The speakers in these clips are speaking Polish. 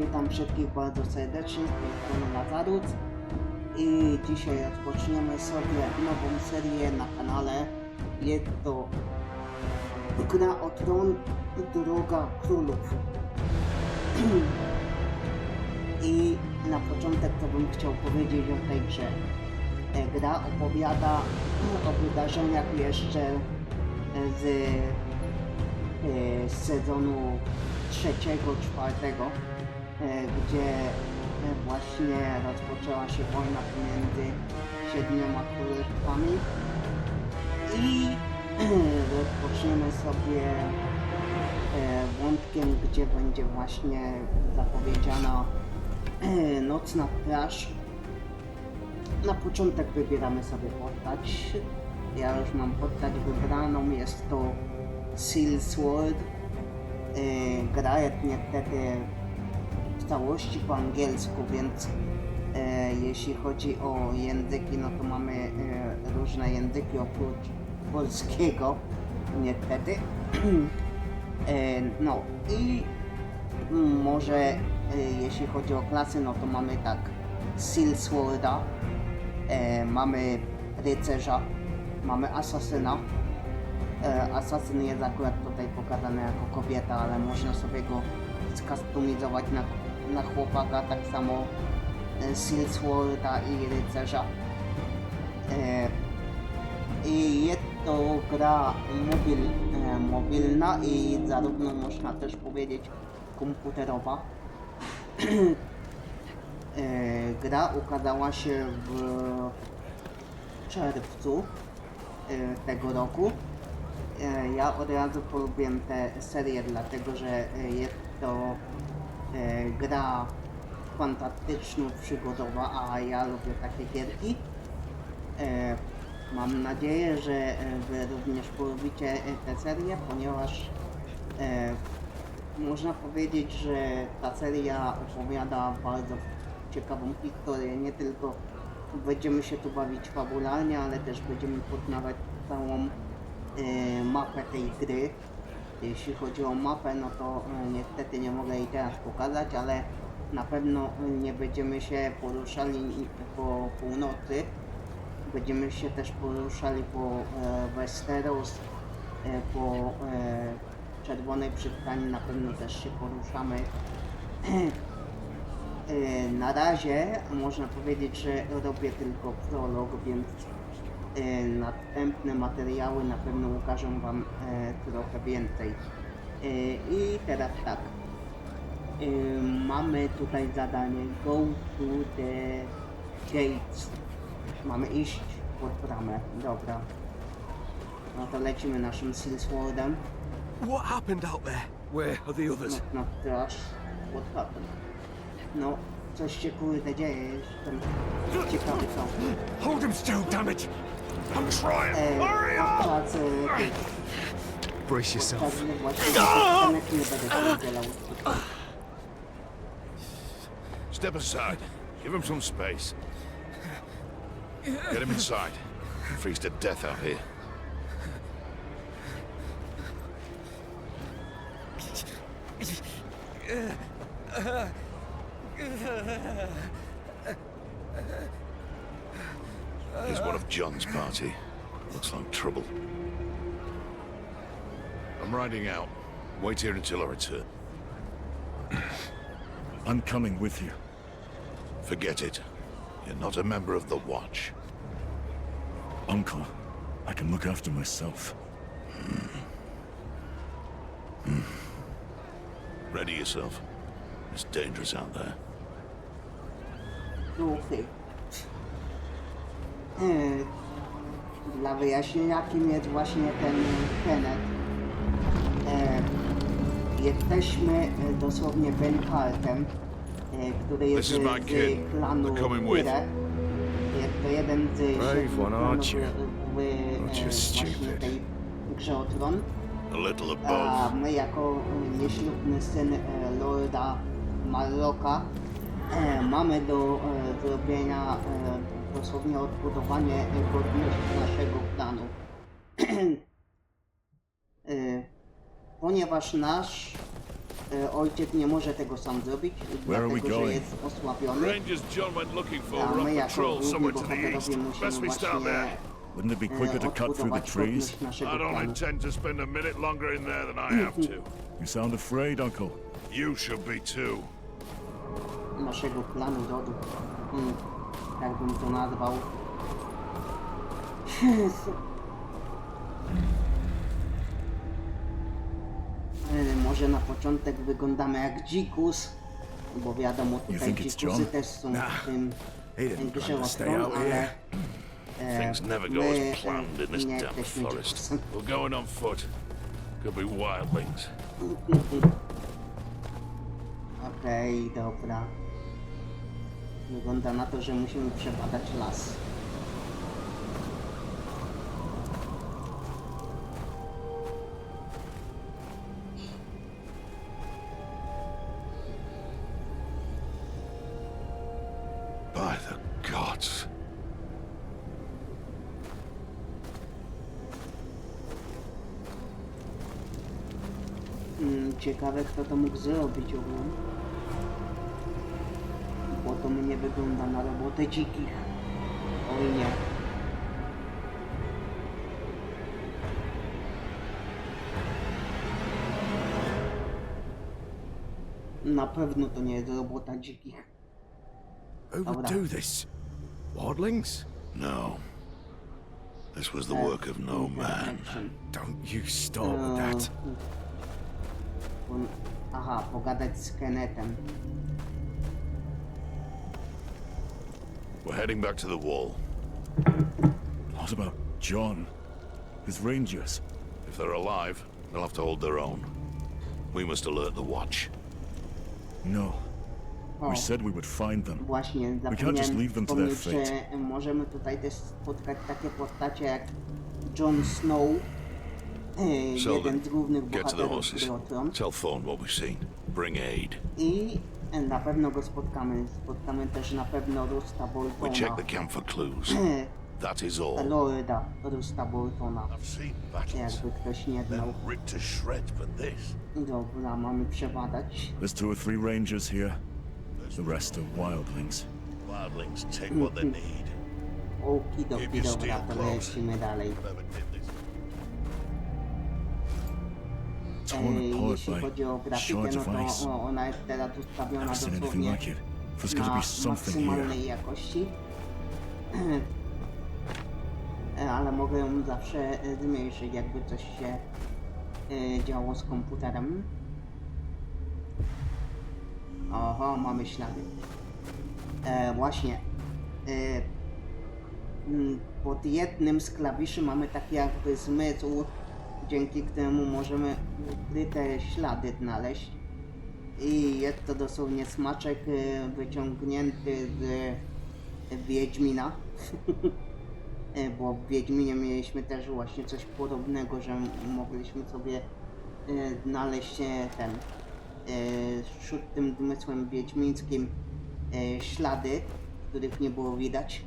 Witam wszystkich bardzo serdecznie z tej strony Lazarus i dzisiaj rozpoczniemy sobie nową serię na kanale. Jest to Gra o Tron Droga Królów. I na początek to bym chciał powiedzieć o tej grze. Gra opowiada o wydarzeniach jeszcze z e, z sezonu trzeciego, czwartego, gdzie e, właśnie rozpoczęła się wojna pomiędzy siedmioma królestwami i rozpoczniemy sobie e, wątkiem, gdzie będzie właśnie zapowiedziana e, nocna straż. Na początek wybieramy sobie postać. Ja już mam postać wybraną, jest to Seal Sword. Gra jest niestety w całości po angielsku, więc e, jeśli chodzi o języki, no to mamy e, różne języki oprócz polskiego, niestety. E, no i może e, jeśli chodzi o klasy, no to mamy tak Seal Sworda, e, mamy rycerza, mamy asasyna. E, Asasyn jest akurat tutaj pokazany jako kobieta, ale można sobie go skustomizować na, na chłopaka, tak samo e, Seal Sworda i rycerza. E, I jest to gra mobil, e, mobilna i zarówno można też powiedzieć komputerowa. Gra ukazała się w czerwcu tego roku. Ja od razu polubiłem tę serię, dlatego że jest to gra fantastyczno-przygodowa, a ja lubię takie gierki. E, Mam nadzieję, że e, Wy również polubicie e, tę serię, ponieważ e, można powiedzieć, że ta seria opowiada bardzo ciekawą historię. Nie tylko będziemy się tu bawić fabularnie, ale też będziemy poznawać całą e, mapę tej gry. Jeśli chodzi o mapę, no to e, niestety nie mogę jej teraz pokazać, ale na pewno nie będziemy się poruszali po północy. Będziemy się też poruszali po e, Westeros, e, po e, Czerwonej Przystani na pewno też się poruszamy. E, Na razie można powiedzieć, że robię tylko prolog, więc e, następne materiały na pewno ukażą Wam e, trochę więcej. E, I teraz tak. E, Mamy tutaj zadanie Go to the gates. Mamy iść pod bramę. Dobra. No to lecimy naszym Silswordem. What happened out there? Where are the others? No, no teraz what happened? No, coś się kurde dzieje, jestem ciekawy co. Hold him still, damn it! I'm trying. Hurry up! podczas Brace yourself. podczas właśnie scenek nie będę się udzielał. Step aside. Give him some space. Get him inside. Freeze to death out here. John's party. Looks like trouble. I'm riding out. Wait here until I return. I'm coming with you. Forget it. You're not a member of the Watch. Uncle, I can look after myself. Ready yourself. It's dangerous out there. Ruchy. E, Dla wyjaśnienia, kim jest właśnie ten Kenneth. E, Jesteśmy e, dosłownie Benhartem, e, który jest z klanu. Tyrek. Jest to jeden z siedmiu klanów w, tej grze o tron. A my jako nieślubny syn Lorda Marroka mamy do zrobienia dosłownie odbudowanie e, godności naszego planu. e, ponieważ nasz e, ojciec nie może tego sam zrobić, Where are we dlatego że going? jest osłabiony. Rangers John went looking for A were my jako główni somewhere to the bohaterowie east. musimy Best we start właśnie there. Wouldn't it be quicker to e, cut through the trees? I don't planu. intend to spend a minute longer in there than I have to. You sound afraid, Uncle. You should be too. naszego planu rodu. Hmm, jak bym to nazwał. E, Może na początek wyglądamy jak dzikus, bo wiadomo tutaj dzikusy też są w tym grze out ale here. e, Things never go as planned in this damn forest. We're going on foot. Could be wildlings. Okej, dobra. Wygląda na to, że musimy przebadać las. By the gods. Mm, ciekawe kto to mógł zrobić ogólnie. To mnie wygląda na robotę dzikich. Oj nie. Na pewno to nie jest robota dzikich. Who would do this? Wildlings? No. This was the work of no man. Don't you start with that. On- Aha, pogadać z Kenetem. We're heading back to the wall. What about John? His rangers? If they're alive, they'll have to hold their own. We must alert the watch. No. O. We oh. said we would find them. Właśnie, can't just zapomniałem leave them to their wspomnieć, że możemy tutaj też spotkać takie postacie jak Jon Snow, e, jeden z głównych Get to the bohaterów horses. o Tron. Tell Thorn what we've seen. Bring aid. I na pewno go spotkamy. Spotkamy też na pewno Rusta We check Boltona. the camp for clues. That is all. Lorda Rusta Boltona. I've seen battles. Jakby ktoś nie znał. They're ripped to shreds, but this. Dobra, mamy przebadać. There's two or three rangers here. The rest are wildlings. Wildlings take what they need. Okidoki, Keep your dobra, steel to close. lecimy dalej. Whoever did apart jeśli chodzi o grafikę, no to o, ona jest teraz ustawiona dosłownie na maksymalnej jakości. Ale mogę ją zawsze e, zmniejszyć, jakby coś się e, działo z komputerem. Oho, mamy ślady. E, właśnie. E, mm, pod jednym z klawiszy mamy taki jakby zmysł, dzięki któremu możemy ukryte ślady znaleźć. I jest to dosłownie smaczek e, wyciągnięty z Wiedźmina. E, Bo w Wiedźminie mieliśmy też właśnie coś podobnego, że mogliśmy sobie e, znaleźć ten wśród tym zmysłem wiedźmińskim ślady, których nie było widać.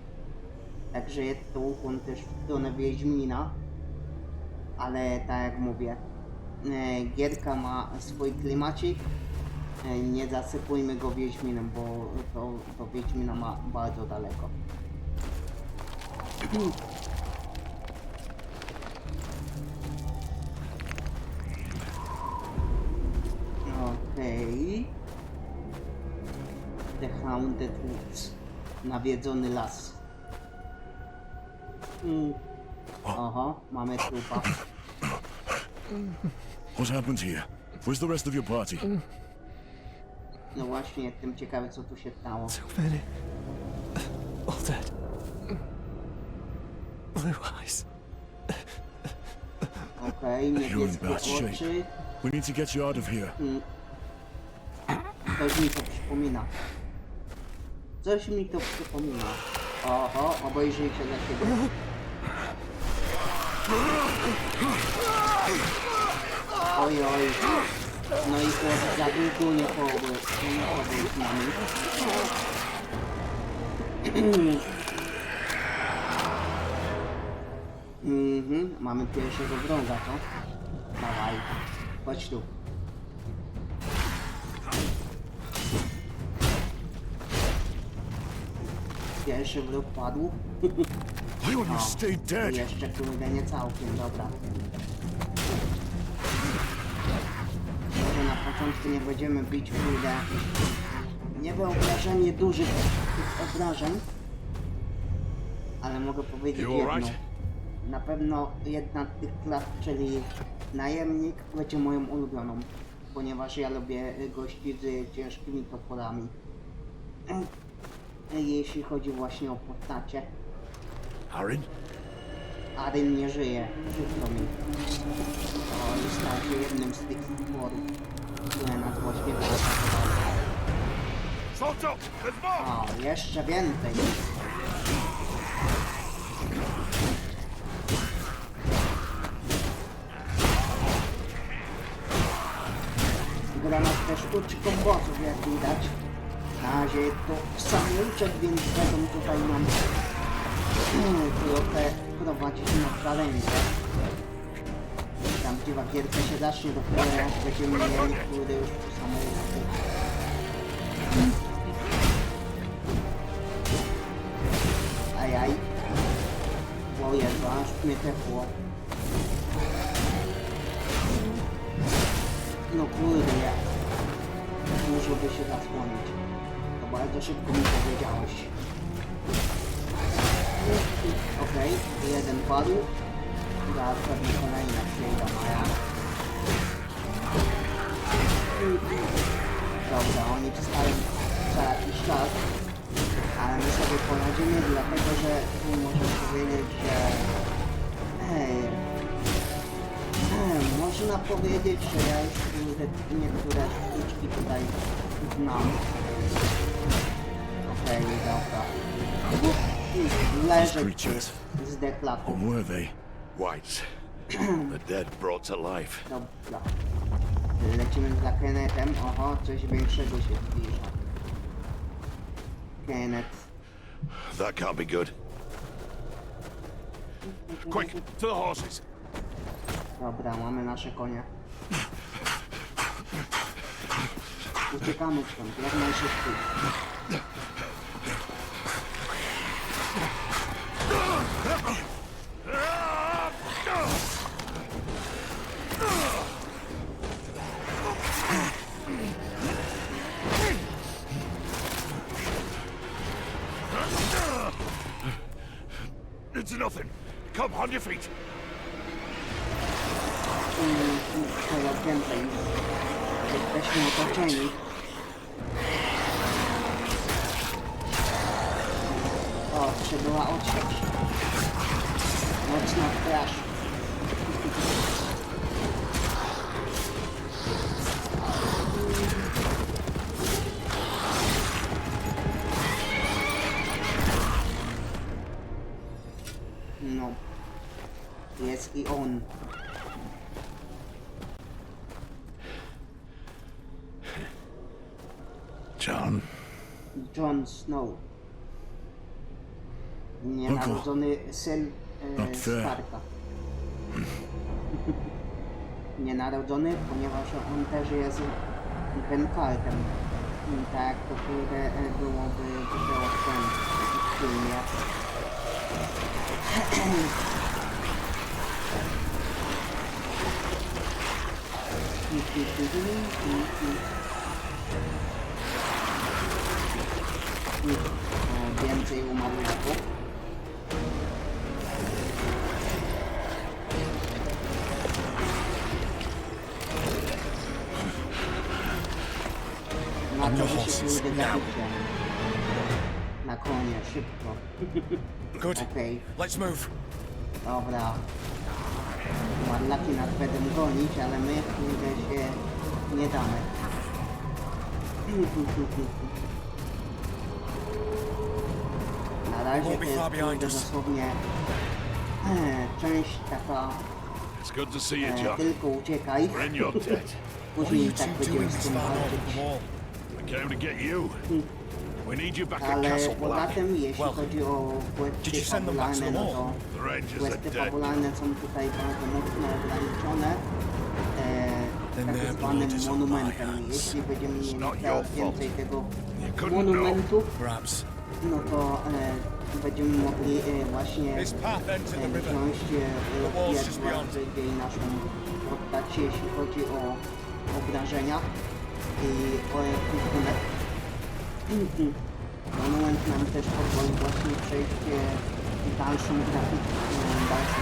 Także jest to ukłon też w stronę Wiedźmina. Ale tak jak mówię, e, gierka ma swój klimacik. E, Nie zasypujmy go Wiedźminem, bo to do Wiedźmina ma bardzo daleko. Okej. The Haunted Woods. Nawiedzony las. Mm. Oho, mamy trupa. What happened here? Where's the rest of your party? No właśnie, jestem ciekawy co tu się stało. So many. All dead. Blue eyes. Okej, You're in niebieskie bad shape. oczy. We need to get you out of here. Coś mi to przypomina. Coś mi to przypomina. Oho, obejrzyjcie za siebie. Oj, oj. No i chłop za długo nie pomóc. Nie pomóc nami. Mhm, mamy pierwszego wrąga, to? Dawaj, chodź tu. Pierwszy wróg padł. You and you O, stay dead. jeszcze kurde nie całkiem, dobra. Może na początku nie będziemy bić kurde. Nie wyobrażenie dużych tych obrażeń. Ale mogę powiedzieć You jedno. alright? Na pewno jedna z tych klas, czyli najemnik, będzie moją ulubioną. Ponieważ ja lubię y, gości z ciężkimi toporami. Y, Jeśli chodzi właśnie o postacie. Aaron? Aryn nie żyje, przykro mi. To stał się jednym z tych stworów, które nas właśnie. Solto! There's more! O, jeszcze więcej. Gra nas też uczy kombosów, jak widać. Na razie to samouczek, więc będą tutaj nam mm, trochę prowadzić na szaleńce. Prawdziwa gierka się zacznie dopiero będziemy mieli, kurde, już samouczku. Ajaj. O Jezu, aż mnie tepło. No kurde, ja. Muszę by się zasłonić. To bardzo szybko mi powiedziałeś. Okej, jeden padł. Zaraz pewnie kolejna przyjdą, a ja... Dobra, oni wstają za jakiś czas. Ale my sobie poradzimy, dlatego że tu można powiedzieć, że... Hej, Hmm, można powiedzieć, że ja już niektóre sztuczki tutaj znam. Okej, dobra. Leżeć z deklaku. What were they? Whites. the dead brought to life. Dobra. Lecimy za Kennethem. Oho, coś większego się zbliża. Kenneth. That can't be good. Quick, to the horses! Dobra, mamy nasze konie. Uciekamy stąd, jak najszybciej. On your feet. Coraz więcej. Jesteśmy otoczeni. O, przybyła odsiecz. Mocna straż. Nienarodzony syn e, fair. Starka. Nienarodzony, ponieważ on też jest Benkartem. I Tak to kurde e, byłoby było w tym filmie. Więcej umarłego. Now. zabicie. Na konie, szybko. Good. Okej, Let's move. dobra. Ładlaki nas będą gonić, ale my kurde się nie damy. Na razie to jest far behind kurde us. dosłownie e, część taka It's good to see you, e, John. tylko uciekaj. We're in your debt. What are Później you tak two będziemy doing z this tym far north of walczyć. wall? We came to get you. We need you back at Ale Castle poza Black. tym, jeśli Well, chodzi o did you send them back to fabularne, the no to wall? The Rangers are dead. są tutaj bardzo mocno ograniczone e, Then tak their zwanym blood is on my monumentem. hands. Jeśli będziemy mieli not coraz your fault. więcej tego You couldn't monumentu, Perhaps no to e, będziemy mogli e, właśnie This path ends in the e, river. wziąć e, wall's just beyond. bardziej naszą poddać, jeśli chodzi o obrażenia i o ekwipunek. Monument nam też pozwoli właśnie przejść e, dalszą grafikę, e, dalszą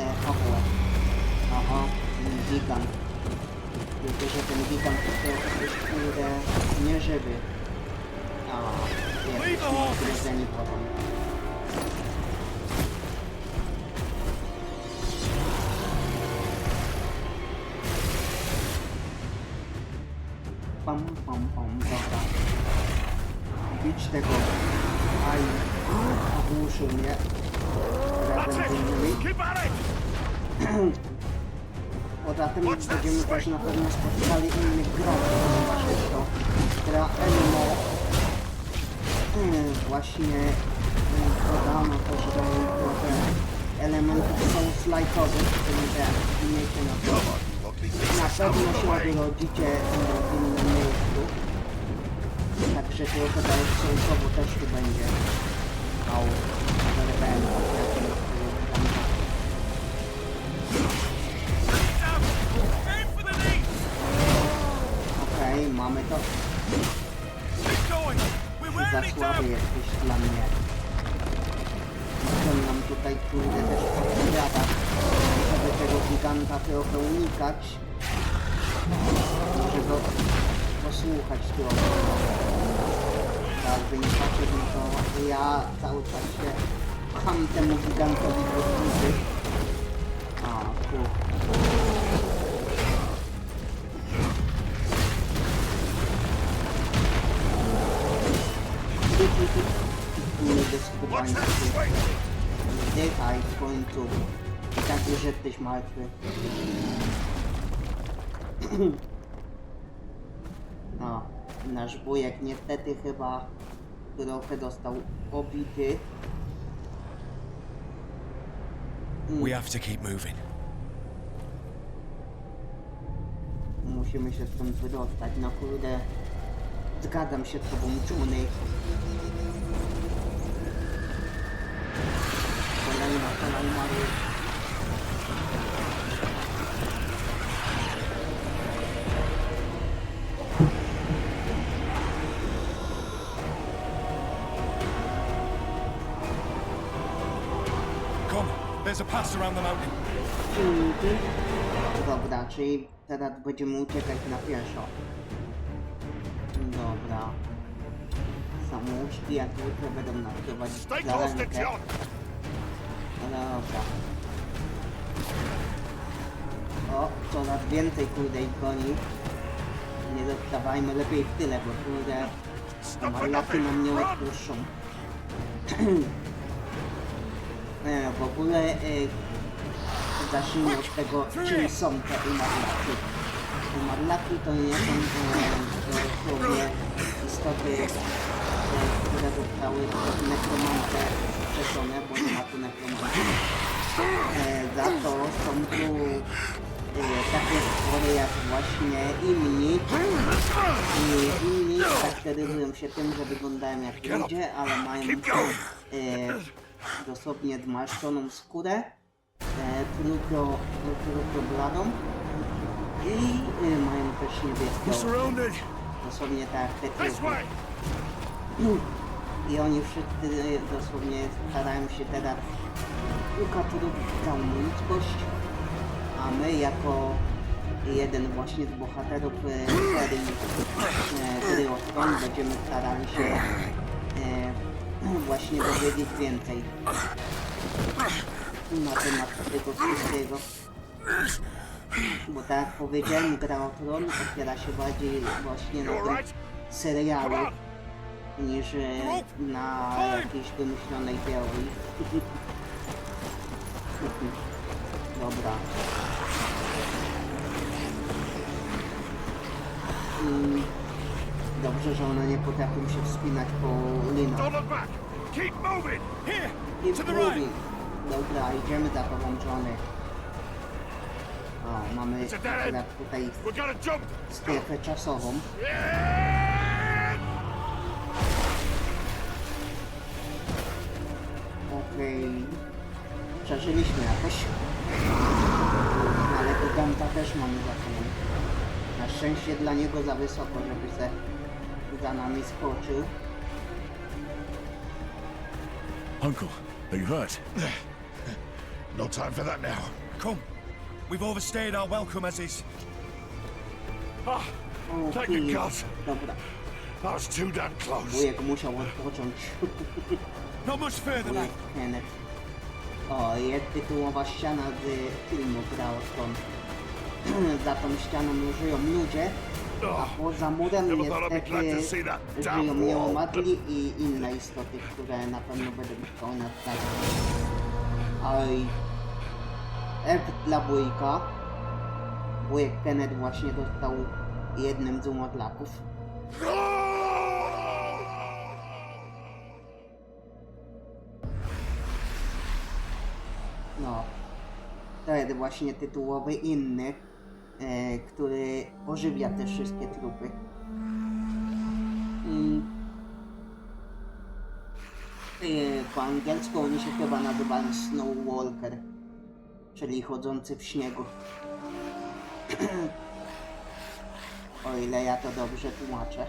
e, fabułę. Oho, gigant. Tylko, że ten gigant to jest kurde nieżywy. A, Leave the horses. jedzeni potem. Pam, pam, pam, dobra. Bić tego. Aj, ogłuszył mnie. Razem z innymi. Poza tym będziemy też na pewno spotkali innych graczy, ponieważ jest to gra MMO mm, właśnie dodano też do trochę elementów souls-like'owych, czyli że umiecie na to. Na pewno się odrodzicie e, w innym miejscu. Także trochę Dark Soulsowo też tu będzie. Au, zerwałem! Okej, mamy to. Za słaby jesteś dla mnie. Muszę nam tutaj kurde też podpowiada, żeby tego giganta trochę unikać. Może go posłuchać trochę. Jakby nie patrzeć, no to ja cały czas się pcham temu gigantowi pod buty. A, tu. Nie swing! Dychaj w końcu. I tak już jesteś martwy. No, nasz wujek niestety chyba trochę dostał obity. We have to keep moving. Musimy się stąd wydostać. No kurde, zgadzam się z tobą, Johnny. Kolejna, kolejna. Dobra, czyli teraz będziemy uciekać na pieszo. Dobra. Samouczki jak zwykle będą nas prowadzić za rękę. No dobra. O, coraz więcej kurde ich goni. Nie dostawajmy lepiej w tyle, bo kurde nothing! nam nie odpuszczą. e, w ogóle e, zacznijmy od tego, czym są te umarlaki. Umarlaki to nie są dosłownie istoty, które zostały przez nekromantę przeszone, bo nie ma tu nekromanty. E, za to są tu e, takie stwory jak właśnie inni. I inni charakteryzują się tym, że wyglądają jak ludzie, ale mają e, dosłownie zmarszczoną skórę, trudno, trudno bladą i e, mają też. Surrounded! Dosłownie tak te! I oni wszyscy e, dosłownie starają się teraz ukatruć całą ludzkość, a my jako jeden właśnie z bohaterów e, serii Gry o Tron będziemy starali się właśnie dowiedzieć więcej na temat tego wszystkiego. Bo tak jak powiedziałem, Gra o Tron opiera się bardziej właśnie na tym serialu niż e, na jakiejś wymyślonej teorii. Dobra. Mm, Dobrze, że one nie potrafią się wspinać po linach. Keep moving! Here, I to the right dobra, idziemy za połączony. O, mamy tutaj strefę czasową. Okej. Okay. Przeżyliśmy jakoś. Ale giganta też mamy za sobą. Na szczęście dla niego za wysoko, żeby se za nami skoczył. Uncle, are you hurt? No time for that now. Come. We've overstayed our welcome as is. Ah, O, Thank you, God. Dobra, that was too damn close. wujek musiał odpocząć. Not much further now. Kenneth. O, jest tytułowa ściana z filmu Grauton. Za tą ścianą żyją ludzie, a poza murem niestety żyją nieomatli i inne istoty, które na pewno będą chciały nas zabić. Oj. F dla wujka. Wujek Kenneth właśnie dostał jednym z umotlaków. No. To jest właśnie tytułowy inny, e, który ożywia te wszystkie trupy. E, po angielsku oni się chyba nazywają Snowwalker, czyli chodzący w śniegu. o ile ja to dobrze tłumaczę.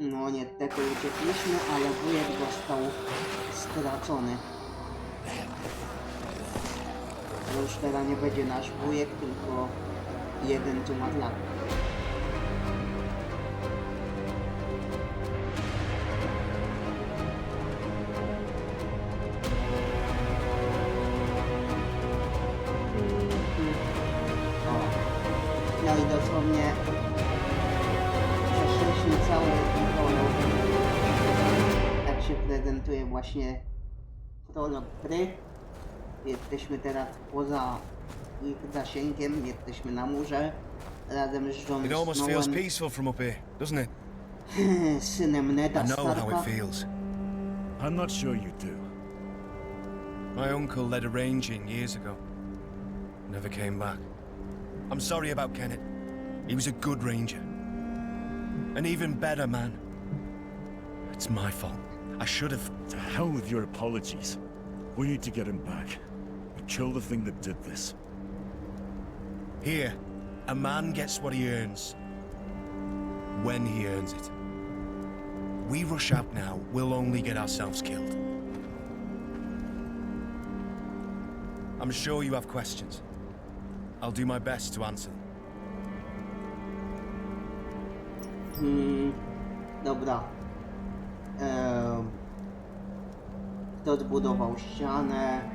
No niestety uciekliśmy, ale wujek został stracony. To Już nie będzie nasz wujek, tylko jeden tu ma lat. O. No i dosłownie przeszliśmy cały prolog. Tak się prezentuje właśnie prolog gry. Jesteśmy teraz poza ich zasięgiem, jesteśmy na murze razem z John It almost feels Snowem, peaceful from up here, doesn't it? synem Neda I know how Starka. it feels. I'm not sure you do. My uncle led a ranging years ago. Never came back. I'm sorry about Kenneth. He was a good ranger. An even better man. It's my fault. I should have. To hell with your apologies. We need to get him back. Kill the thing that did this. Here, a man gets what he earns. When he earns it. We rush out now, we'll only get ourselves killed. I'm sure you have questions. I'll do my best to answer them. Hmm, dobra. Ehm, kto zbudował ścianę?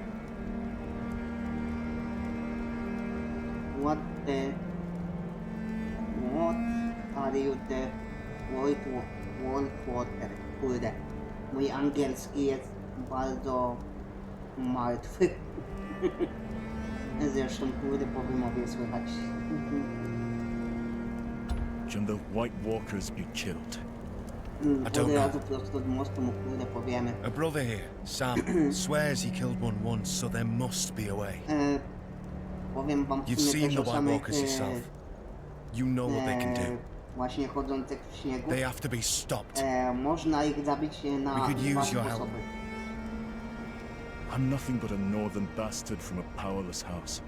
What the... What are you the... White wa- Wolf Water? Kurde. Mój angielski jest bardzo martwy. Zresztą kurde po wymowie słychać. Can the White Walkers be killed? Mm, I don't Od know. razu prosto z mostu mu kurde powiemy. A brother here, Sam, swears he killed one once, so there must be a way. E, powiem wam w You've sumie seen też the o White samych Walkers yourself. You know what they can e, do. właśnie chodzących w śniegu. They have to be stopped. E, można ich zabić e, na We could dwa use your help. sposoby. I'm nothing but a northern bastard from a powerless house.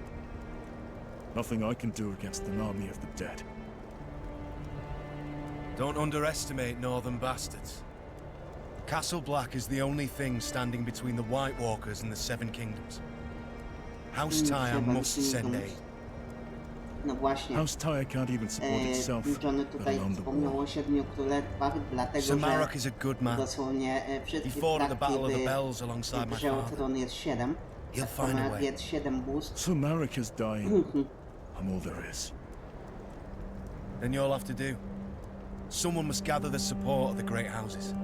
Nothing I can do against an army of the dead. Don't underestimate northern bastards. Castle Black is the only thing standing between the White Walkers and the Seven Kingdoms. House Tyre must send Kingdoms. aid. No właśnie. House Tyre can't even support itself, Johnny let tutaj wspomniał o siedmiu królestwach, dlatego Sir Marok is a good man. dosłownie He wszystkie fought at the Battle of the Bells alongside w my grze o father. Tron jest siedem. He'll find a jak way. jest siedem bóstw. So Marek is dying. Mhm. I'm all there is. Then you'll have to do. Someone must gather the support of the great houses.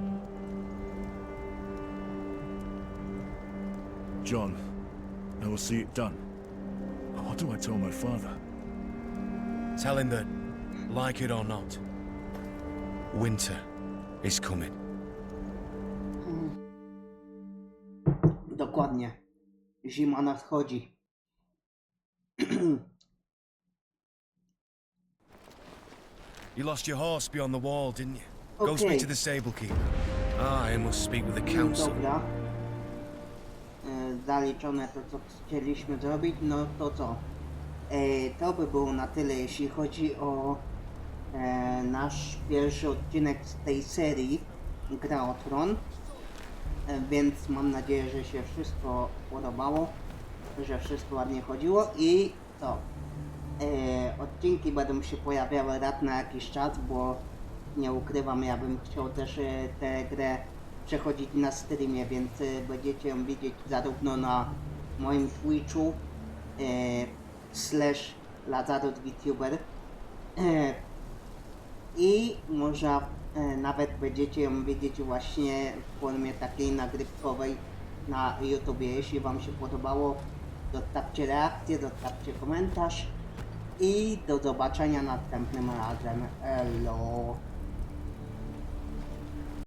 John, I will see it done. What do I tell my father? Tell him that, like it or not, winter is coming. Dokładnie. Zima nadchodzi. You lost your horse beyond the wall, didn't you? Go speak to the stable keeper. Ah, I must speak with the council. Dobra. Zaliczone to, co chcieliśmy zrobić, no to co? E, to by było na tyle, jeśli chodzi o e, nasz pierwszy odcinek z tej serii Gra o Tron. E, więc mam nadzieję, że się wszystko podobało, że wszystko ładnie chodziło i co? E, odcinki będą się pojawiały raz na jakiś czas, bo nie ukrywam, ja bym chciał też e, tę grę przechodzić na streamie, więc e, będziecie ją widzieć zarówno na moim Twitchu e, slash Lazarus VTuber e, i może e, nawet będziecie ją widzieć właśnie w formie takiej nagrywkowej na YouTubie. Jeśli Wam się podobało, zostawcie reakcję, zostawcie komentarz i do zobaczenia następnym razem. Hello.